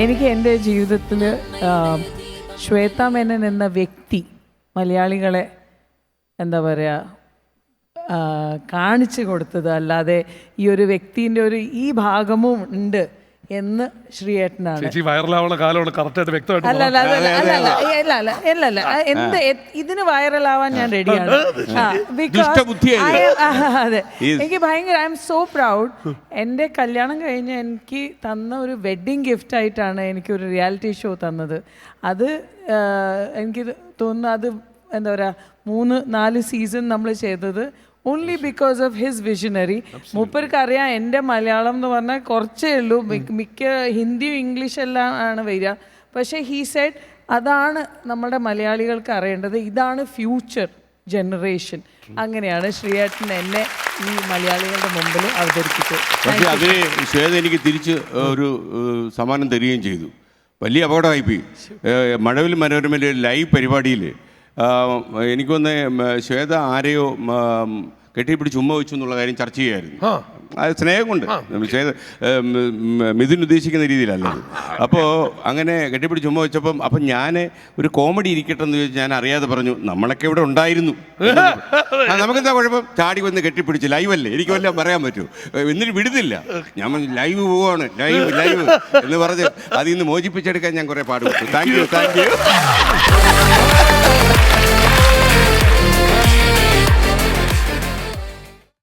എനിക്ക് എന്റെ ജീവിതത്തിൽ ശ്വേത മേനൻ എന്ന വ്യക്തി മലയാളികളെ എന്താ പറയുക കാണിച്ചു കൊടുത്തത്. അല്ലാതെ ഈ ഒരു വ്യക്തിന്റെ ഒരു ഈ ഭാഗമും ഉണ്ട്. എന്ന് ശ്രീയേട്ടനാണ്. ചേച്ചി വൈറലാവുന്ന കാലമാണ് കറക്റ്റായിട്ട് വ്യക്തമായിട്ട് അല്ല അല്ല അല്ല അല്ല അല്ല അല്ല അല്ല എന്ത് എ- ഇതിന് വൈറലാവാൻ ഞാൻ റെഡിയാണ്. ദുഷ്ടബുദ്ധിയായി. അതെ. Yes. എനിക്ക് ഭയങ്കര ഐ എം സോ പ്രൗഡ് എന്റെ കല്യാണം കഴിഞ്ഞ് എനിക്ക് തന്ന ഒരു വെഡ്ഡിങ് ഗിഫ്റ്റ് ആയിട്ടാണ് എനിക്ക് ഒരു റിയാലിറ്റി ഷോ തന്നത്. അത് ആ, എനിക്ക് തോന്നുന്നു അത് എന്താ പറയുക മൂന്ന് നാല് സീസൺ നമ്മൾ ചെയ്തത് only because of his visionary മൂപ്പർക്ക് അറിയാം എന്റെ മലയാളം എന്ന് പറഞ്ഞാൽ കുറച്ചേ ഉള്ളൂ. മിക്ക- ഹിന്ദിയും ഇംഗ്ലീഷ് എല്ലാം ആണ് വരിക. പക്ഷേ ഹീ സെഡ് അതാണ് നമ്മുടെ മലയാളികൾക്ക് അറിയേണ്ടത്. ഇതാണ് ഫ്യൂച്ചർ ജനറേഷൻ അങ്ങനെയാണ് ശ്രീയേട്ടൻ എന്നെ ഈ മലയാളികളുടെ മുമ്പിൽ അവതരിപ്പിച്ചത്. പക്ഷേ അതിന് ശ്വേത എനിക്ക് തിരിച്ച് ഒരു സമ്മാനം തരികയും ചെയ്തു. വലിയ അപകടമായി പോയി. മഴവിൽ മനോരമയിലെ ലൈവ് പരിപാടിയിൽ എനിക്കൊന്ന് ശ്വേത ആരെയോ കെട്ടിപ്പിടിച്ച് ഉമ്മ വെച്ചു എന്നുള്ള കാര്യം ചർച്ച ചെയ്യായിരുന്നു. അത് സ്നേഹം കൊണ്ട് മിഥുൻ ഉദ്ദേശിക്കുന്ന രീതിയിലല്ല അപ്പോൾ അങ്ങനെ കെട്ടിപ്പിടിച്ച് ഉമ്മ വെച്ചപ്പം അപ്പം ഞാൻ ഒരു കോമഡി ഇരിക്കട്ടെ എന്ന് ചോദിച്ചാൽ ഞാൻ അറിയാതെ പറഞ്ഞു നമ്മളൊക്കെ ഇവിടെ ഉണ്ടായിരുന്നു. നമുക്കെന്താ കുഴപ്പം? ചാടി വന്ന് കെട്ടിപ്പിടിച്ച് ലൈവ് അല്ലേ എനിക്ക് വല്ലതും പറയാൻ പറ്റൂ? എന്നിട്ട് വിടുന്നില്ല. ഞാൻ ലൈവ് പോവാണ്. Live live. എന്ന് പറഞ്ഞ് അതിൽ നിന്ന് മോചിപ്പിച്ചെടുക്കാൻ ഞാൻ കുറെ പാടുപെട്ടു. Thank you thank you